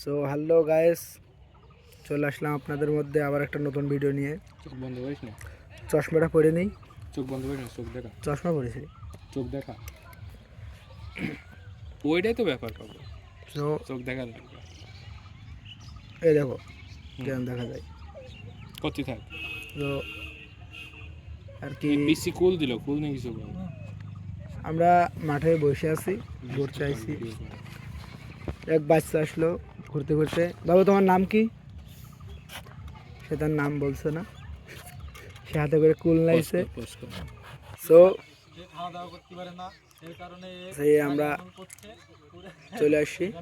So hello guys চলে আসলাম আপনাদের মধ্যে আবার একটা নতুন ভিডিও নিয়ে। চোখ বন্ধ করিস না? চশমাটা পরে নেই। চোখ বন্ধ করিস না? চোখ দেখা। চশমা পরেছি। চোখ দেখা। ওইটাই তো ব্যাপার পাবো। চোখ দেখা দরকার। এই দেখো কেমন দেখা যায়। করতে থাক। তো আর কি পিসি কুল দিল কুল নেই কিছু। আমরা মাঠে বসে আছি ঘুরতে আইছি এক বাচ্চা আসলো। ঘুরতে ঘুরতে। বাবু তোমার নাম কি? সে তার নাম বলছে না। সে হাতে করে কুল নাইছে। সো খাওয়া দাওয়া করতে পারে না সেই কারণে এ সেই আমরা চলে আসছি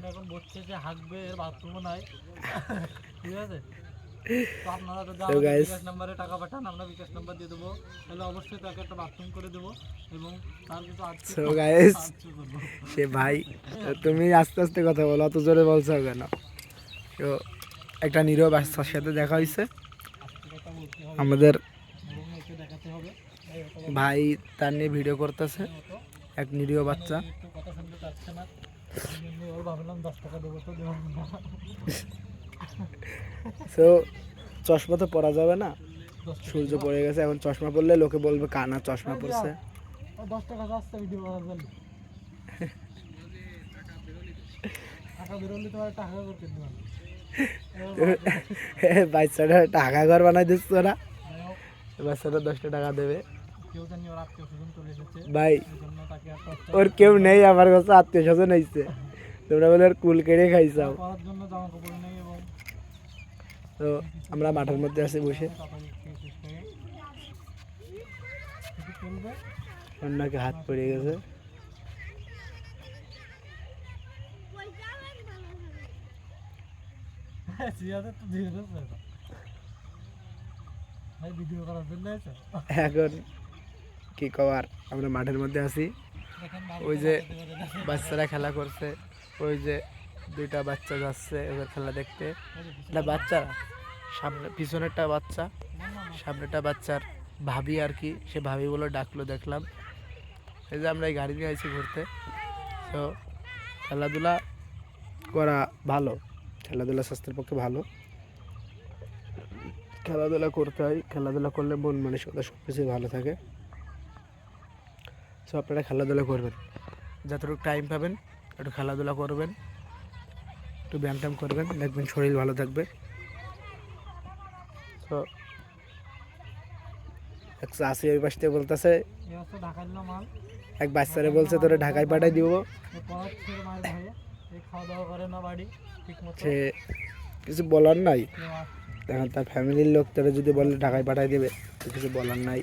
আপনারা যদি বিকাশ নাম্বারে টাকা পাঠান আমরা বিকাশ নাম্বার দিয়ে দেবো। তাহলে অবশ্যই তাকে একটা বাথরুম করে দেবো এবং তার কিছু সে ভাই তুমি আস্তে আস্তে কথা বলো অত জোরে বলছো কেন? তো একটা নিরীহ বাচ্চার সাথে দেখা হয়েছে। আমাদের ভাই তার নিয়ে ভিডিও করতেছে, এক নিরীহ বাচ্চা। তো চশমা তো পরা যাবে না। সূর্য পড়ে গেছে, এখন চশমা পরলে লোকে বলবে, কানা চশমা দশ টাকা বেরোলে তোমার টাকা করতে বাচ্চাটা টাকা ঘর বানাই দিচ্ছ না বাচ্চাটা দশটা টাকা দেবে। ওর এসেছে ভাই, ওর কেউ নেই, আমার কাছে আত্মীয় স্বজন হয়েছে তোমরা বলে ওর কুল কেড়ে খাইছাও। তো আমরা মাঠের মধ্যে আছি বসে। অন্যকে হাত পড়ে গেছে সিয়াদের তো দিয়ে দিচ্ছে ভাই ভিডিও করার জন্য এসে এখন কি কবার আমরা মাঠের মধ্যে আছি। ওই যে। বাচ্চারা খেলা করছে, ওই যে দুইটা বাচ্চা যাচ্ছে এবার খেলা দেখতে। না বাচ্চারা সামনে, পিছনেরটা বাচ্চা সামনেটা বাচ্চার ভাবি আর কি, সে ভাবি বলে ডাকলো, দেখলাম। এই যে আমরা এই গাড়ি নিয়ে আইছি ঘুরতে। তো খেলাধুলা করা ভালো। খেলাধুলা স্বাস্থ্যের পক্ষে ভালো। খেলাধুলা করতে হয় খেলাধুলা করলে মন মানসিকতা সব কিছুই ভালো থাকে। সো আপনারা খেলাধুলা করবেন। যতটুকু টাইম পাবেন একটু খেলাধুলা করবেন একটু ব্যায়াম ট্যায়াম করবেন দেখবেন শরীর ভালো থাকবে। তো এক চাষি ওই পাশ থেকে বলতেছে এক বাচ্চারে বলছে তোরা ঢাকায় পাঠাই দিব। খাওয়া দাওয়া করে না বাড়ি সে কিছু বলার নাই? এখন তার ফ্যামিলির লোক তারা যদি বলে ঢাকায় পাঠাই দেবে কিছু বলার নাই।